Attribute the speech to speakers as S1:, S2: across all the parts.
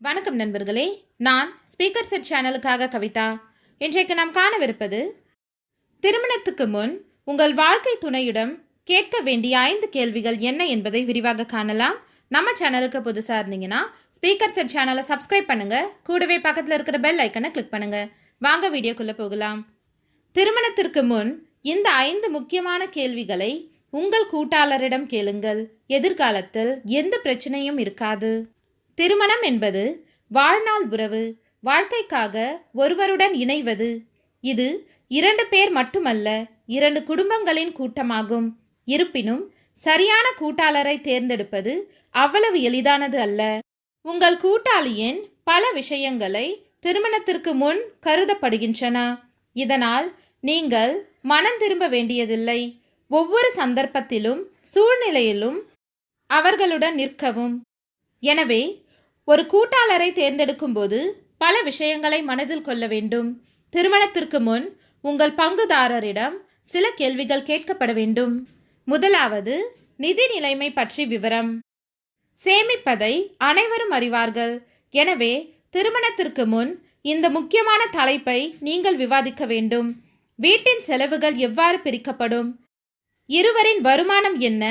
S1: வணக்கம் நண்பர்களே. நான் ஸ்பீக்கர் செட் சேனலுக்காக கவிதா. இன்றைக்கு நாம் காணவிருப்பது திருமணத்துக்கு முன் உங்கள் வாழ்க்கை துணையிடம் கேட்க வேண்டிய ஐந்து கேள்விகள் என்ன என்பதை விரிவாக காணலாம். நம்ம சேனலுக்கு புதுசாக இருந்தீங்கன்னா ஸ்பீக்கர் செட் சேனலை சப்ஸ்கிரைப் பண்ணுங்க. கூடவே பக்கத்தில் இருக்கிற பெல் ஐக்கனை கிளிக் பண்ணுங்க. வாங்க வீடியோக்குள்ளே போகலாம். திருமணத்திற்கு முன் இந்த ஐந்து முக்கியமான கேள்விகளை உங்கள் கூட்டாளரிடம் கேளுங்கள். எதிர்காலத்தில் எந்த பிரச்சனையும் இருக்காது. திருமணம் என்பது வாழ்நாள் உறவு வாழ்க்கைக்காக ஒருவருடன் இணைவது. இது இரண்டு பேர் மட்டுமல்ல இரண்டு குடும்பங்களின் கூட்டமாகும். இருப்பினும் சரியான கூட்டாளரை தேர்ந்தெடுப்பது அவ்வளவு எளிதானது அல்ல. உங்கள் கூட்டாளியின் பல விஷயங்களை திருமணத்திற்கு முன் கருதப்படுகின்றன. இதனால் நீங்கள் மனம் திரும்ப வேண்டியதில்லை. ஒவ்வொரு சந்தர்ப்பத்திலும் சூழ்நிலையிலும் அவர்களுடன் நிற்கவும். எனவே ஒரு கூட்டாளரை தேர்ந்தெடுக்கும் போது பல விஷயங்களை மனதில் கொள்ள வேண்டும். திருமணத்திற்கு முன் உங்கள் பங்குதாரரிடம் சில கேள்விகள் கேட்கப்பட வேண்டும். முதலாவது நிதி நிலைமை பற்றி விவரம். சேமிப்பதை அனைவரும் அறிவார்கள். எனவே திருமணத்திற்கு முன் இந்த முக்கியமான தலைப்பை நீங்கள் விவாதிக்க வேண்டும். வீட்டின் செலவுகள் எவ்வாறு பிரிக்கப்படும்? இருவரின் வருமானம் என்ன?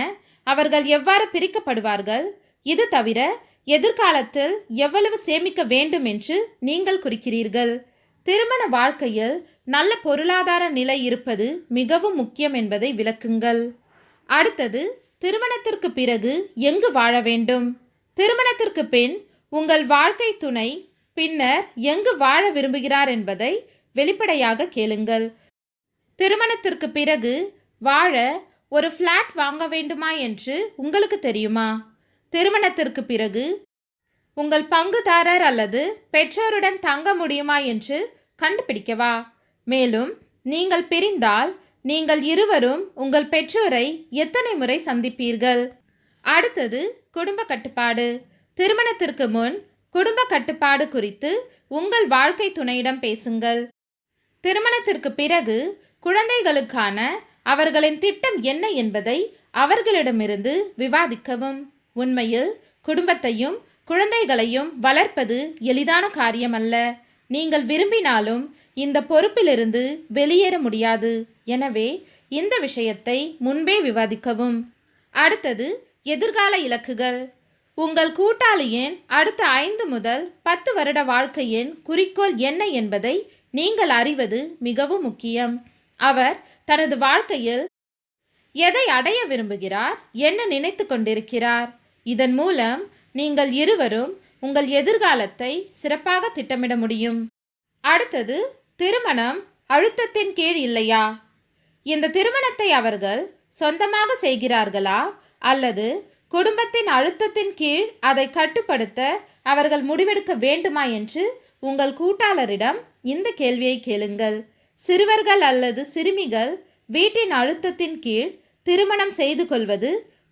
S1: அவர்கள் எவ்வாறு பிரிக்கப்படுவார்கள்? இது தவிர எதிர்காலத்தில் எவ்வளவு சேமிக்க வேண்டும் என்று நீங்கள் குறிக்கிறீர்கள். திருமண வாழ்க்கையில் நல்ல பொருளாதார நிலை இருப்பது மிகவும் முக்கியம் என்பதை விளக்குங்கள். அடுத்தது திருமணத்திற்கு பிறகு எங்கு வாழ வேண்டும்? திருமணத்திற்கு பின் உங்கள் வாழ்க்கை துணை பின்னர் எங்கு வாழ விரும்புகிறார் என்பதை வெளிப்படையாக கேளுங்கள். திருமணத்திற்கு பிறகு வாழ ஒரு ஃப்ளாட் வாங்க வேண்டுமா என்று உங்களுக்கு தெரியுமா? திருமணத்திற்கு பிறகு உங்கள் பங்குதாரர் அல்லது பெற்றோருடன் தங்க முடியுமா என்று கண்டுபிடிக்கவா? மேலும் நீங்கள் பிரிந்தால் நீங்கள் இருவரும் உங்கள் பெற்றோரை எத்தனை முறை சந்திப்பீர்கள்? அடுத்தது குடும்ப கட்டுப்பாடு. திருமணத்திற்கு முன் குடும்ப கட்டுப்பாடு குறித்து உங்கள் வாழ்க்கை துணையிடம் பேசுங்கள். திருமணத்திற்கு பிறகு குழந்தைகளுக்கான அவர்களின் திட்டம் என்ன என்பதை அவர்களிடமிருந்து விவாதிக்கவும். உண்மையில் குடும்பத்தையும் குழந்தைகளையும் வளர்ப்பது எளிதான காரியமல்ல. நீங்கள் விரும்பினாலும் இந்த பொறுப்பிலிருந்து வெளியேற முடியாது. எனவே இந்த விஷயத்தை முன்பே விவாதிக்கவும். அடுத்தது எதிர்கால இலக்குகள். உங்கள் கூட்டாளியின் அடுத்த ஐந்து முதல் பத்து வருட வாழ்க்கையின் குறிக்கோள் என்ன என்பதை நீங்கள் அறிவது மிகவும் முக்கியம். அவர் தனது வாழ்க்கையில் எதை அடைய விரும்புகிறார் என்ன நினைத்து கொண்டிருக்கிறார் இதன் மூலம் நீங்கள் இருவரும் உங்கள் எதிர்காலத்தை சிறப்பாக திட்டமிட முடியும். அடுத்தது திருமணம் அழுத்தத்தின் கீழ் இல்லையா? இந்த திருமணத்தை அவர்கள் சொந்தமாக செய்கிறார்களா? அல்லது குடும்பத்தின் அழுத்தத்தின் கீழ் அதை கட்டுப்படுத்த அவர்கள் முடிவெடுக்க வேண்டுமா என்று உங்கள் கூட்டாளரிடம் இந்த கேள்வியை கேளுங்கள். சிறுவர்கள் அல்லது சிறுமிகள் வீட்டின் அழுத்தத்தின் கீழ் திருமணம் செய்து கொள்வது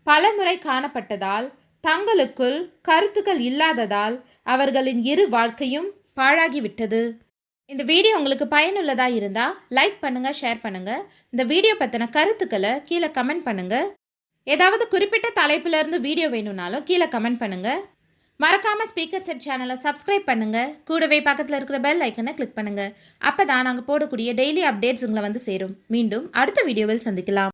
S1: பலமுறை காணப்பட்டதால் தங்களுக்குள் கருத்துக்கள் இல்லாததால் அவர்களின் இரு வாழ்க்கையும் பாழாகிவிட்டது. இந்த வீடியோ உங்களுக்கு பயனுள்ளதாக இருந்தால் லைக் பண்ணுங்கள் ஷேர் பண்ணுங்கள் இந்த வீடியோ பற்றின கருத்துக்களை கீழே கமெண்ட் பண்ணுங்கள் ஏதாவது குறிப்பிட்ட தலைப்புல இருந்து வீடியோ வேணும்னாலும் கீழே கமெண்ட் பண்ணுங்கள் மறக்காமல் ஸ்பீக்கர் செட் சேனலை சப்ஸ்கிரைப் பண்ணுங்கள் கூடவே பக்கத்தில் இருக்கிற பெல் ஐக்கனை கிளிக் பண்ணுங்கள் அப்போ தான் நாங்கள் போடக்கூடிய டெய்லி அப்டேட்ஸ் உங்களை வந்து சேரும். மீண்டும் அடுத்த வீடியோவில் சந்திக்கலாம்.